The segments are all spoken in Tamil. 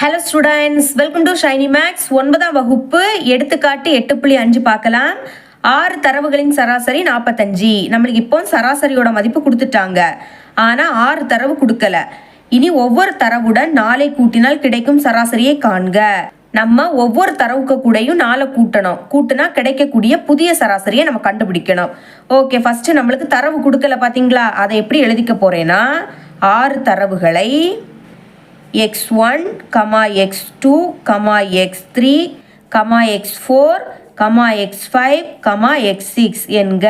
Hello students welcome to Shiny Maths ஒன்பதாம் வகுப்பு எடுத்துக்காட்டு எட்டு புள்ளி அஞ்சு பார்க்கலாம். ஆறு தரவுகளின் சராசரி நாற்பத்தஞ்சு. நம்மளுக்கு இப்போ சராசரியோட மதிப்பு கொடுத்துட்டாங்க. ஆனால் ஆறு தரவு கொடுக்கல. இனி ஒவ்வொரு தரவுடன் நாளை கூட்டினால் கிடைக்கும் சராசரியை காண்க. நம்ம ஒவ்வொரு தரவுக்கு கூடயும் நாளை கூட்டணும். கூட்டினா கிடைக்கக்கூடிய புதிய சராசரியை நம்ம கண்டுபிடிக்கணும். ஓகே ஃபர்ஸ்ட் நம்மளுக்கு தரவு கொடுக்கல பார்த்தீங்களா அதை எப்படி எழுதிக்க போறேன்னா ஆறு தரவுகளை x one comma x two comma x three comma x four comma x five comma x six என்க.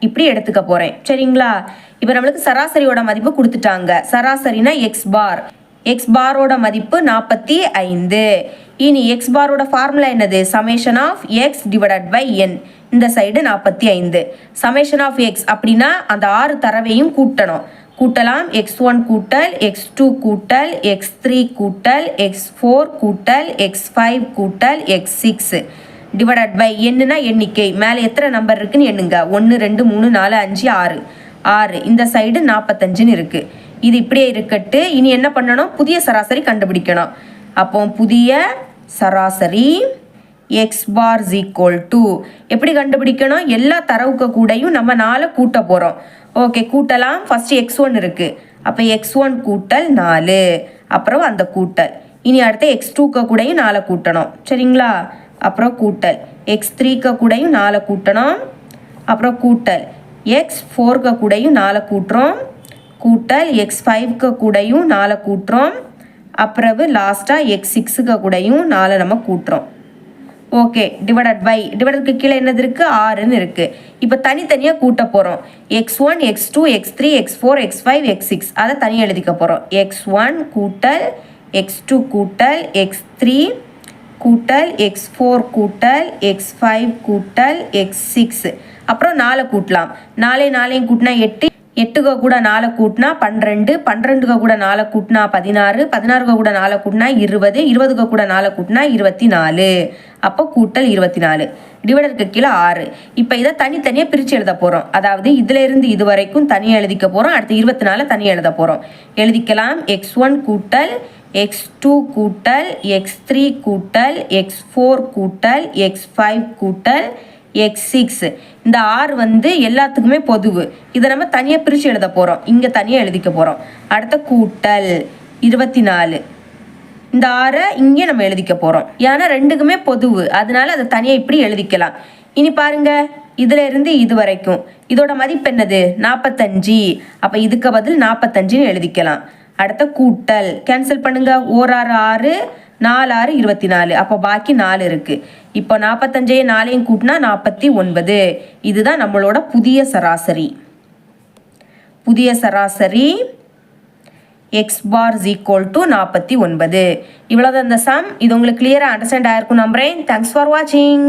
இப்படி எடுத்துக்க போகிறேன் சரிங்களா? இப்போ நம்மளுக்கு சராசரியோட மதிப்பு கொடுத்துட்டாங்க. சராசரினா எக்ஸ் பார் எக்ஸ் பாரோட மதிப்பு நாற்பத்தி ஐந்து. இனி எக்ஸ் பாரோட ஃபார்முலா என்னது? Summation of x divided by n இந்த சைடு நாற்பத்தி ஐந்து. சமேஷன் ஆஃப் எக்ஸ் அப்படின்னா அந்த ஆறு தரவையும் கூட்டணும். கூட்டலாம் எக்ஸ் ஒன் கூட்டல் எக்ஸ் டூ கூட்டல் எக்ஸ் த்ரீ கூட்டல் எக்ஸ் ஃபோர் கூட்டல் எக்ஸ் ஃபைவ் கூட்டல் எக்ஸ் சிக்ஸ் டிவைடட் பை என்னன்னா எண்ணிக்கை. மேலே எத்தனை நம்பர் இருக்குன்னு எண்ணுங்க. ஒன்று ரெண்டு மூணு நாலு அஞ்சு ஆறு. ஆறு. இந்த சைடு நாற்பத்தஞ்சுன்னு இருக்குது இது இப்படியே இருக்கட்டு. இனி என்ன பண்ணணும்? புதிய சராசரி கண்டுபிடிக்கணும். அப்போ புதிய சராசரி எக்ஸ் பார் ஈக்குவல் டு எப்படி கண்டுபிடிக்கணும்? எல்லா தரவுக்கு கூடையும் நம்ம நாலு கூட்ட போகிறோம் ஓகே கூட்டலாம். ஃபஸ்ட்டு எக்ஸ் ஒன் இருக்குது அப்போ எக்ஸ் ஒன் கூட்டல் நாலு. அப்புறம் அந்த கூட்டல். இனி அடுத்து எக்ஸ் டூக்கு கூடையும் நாலு கூட்டணும். சரிங்களா? அப்புறம் கூட்டல். எக்ஸ் த்ரீக்கு கூடையும் நாலு கூட்டணும். அப்புறம் கூட்டல். எக்ஸ் ஃபோர்க்கு கூடையும் நாலு கூட்டுறோம். கூட்டல். எக்ஸ் ஃபைவ்க்கு கூடையும் நாலு கூட்டுறோம். அப்புறவு லாஸ்ட்டாக எக்ஸ் சிக்ஸுக்கு கூடயும் நாலு நம்ம கூட்டுறோம். ஓகே டிவைடட் பை டிவைடருக்கு கீழே என்னது இருக்குது ஆறுன்னு இருக்குது இப்போ தனித்தனியாக கூட்ட போகிறோம் x one x two x three x four x five x six அதை தனியாக எழுதிக்க போகிறோம் எக்ஸ் ஒன் கூட்டல் எக்ஸ் டூ கூட்டல் எக்ஸ் த்ரீ கூட்டல் எக்ஸ் ஃபோர் கூட்டல் எக்ஸ் ஃபைவ் கூட்டல் எக்ஸ் சிக்ஸ் அப்புறம் நாலை கூட்டலாம். நாலே நாளையும் கூட்டினா எட்டு எட்டுக்கு கூட நாலு கூட்டினா பன்னிரெண்டு பன்னிரெண்டுக்கு கூட நாலு கூட்டினா பதினாறு பதினாறுக்கு கூட நாலு கூட்டினா இருபது இருபதுக்கு கூட நாலு கூட்டினா இருபத்தி நாலு அப்போ கூட்டல் இருபத்தி நாலு டிவைடருக்கு கீழே ஆறு. இப்போ இதை தனித்தனியாக பிரித்து எழுத போகிறோம் அதாவது இதிலிருந்து இது வரைக்கும் தனியாக எழுதிக்க போகிறோம் அடுத்து இருபத்தி நாலு தனியாக எழுத போகிறோம் எழுதிக்கலாம். எக்ஸ் ஒன் கூட்டல் எக்ஸ் டூ கூட்டல் எக்ஸ் த்ரீ கூட்டல் எக்ஸ் ஃபோர் கூட்டல் எக்ஸ் ஃபைவ் கூட்டல் எக்ஸ் சிக்ஸ் இந்த ஆறு வந்து எல்லாத்துக்குமே பொதுவு. இதை நம்ம தனியாக பிரித்து எழுத போகிறோம் இங்கே தனியாக எழுதிக்க போகிறோம் அடுத்த கூட்டல் இருபத்தி நாலு இந்த ஆறை இங்கே நம்ம எழுதிக்க போகிறோம் ஏன்னா ரெண்டுக்குமே பொதுவு. அதனால அதை தனியாக இப்படி எழுதிக்கலாம். இனி பாருங்க. இதுல இருந்து இது வரைக்கும். இதோட மதிப்பு என்னது? நாற்பத்தஞ்சு அப்போ இதுக்கு பதில் நாற்பத்தஞ்சுன்னு எழுதிக்கலாம். அடுத்த கூட்டல். கேன்சல் பண்ணுங்க. ஓர் ஆறு ஆறு நாலு ஆறு இருபத்தி நாலு அப்போ பாக்கி நாலு இருக்குது இப்போ நாற்பத்தஞ்சையும் நாலையும் கூட்டினா நாற்பத்தி ஒன்பது. இதுதான் நம்மளோட புதிய சராசரி. புதிய சராசரி எக்ஸ் பார் ஈக்குவல் டு நாற்பத்தி ஒன்பது. இவ்வளோதான் இந்த சம் இது உங்களுக்கு கிளியராக அண்டர்ஸ்டாண்ட் ஆயிருக்கும் நம்புறேன். தேங்க்ஸ் ஃபார் வாட்சிங்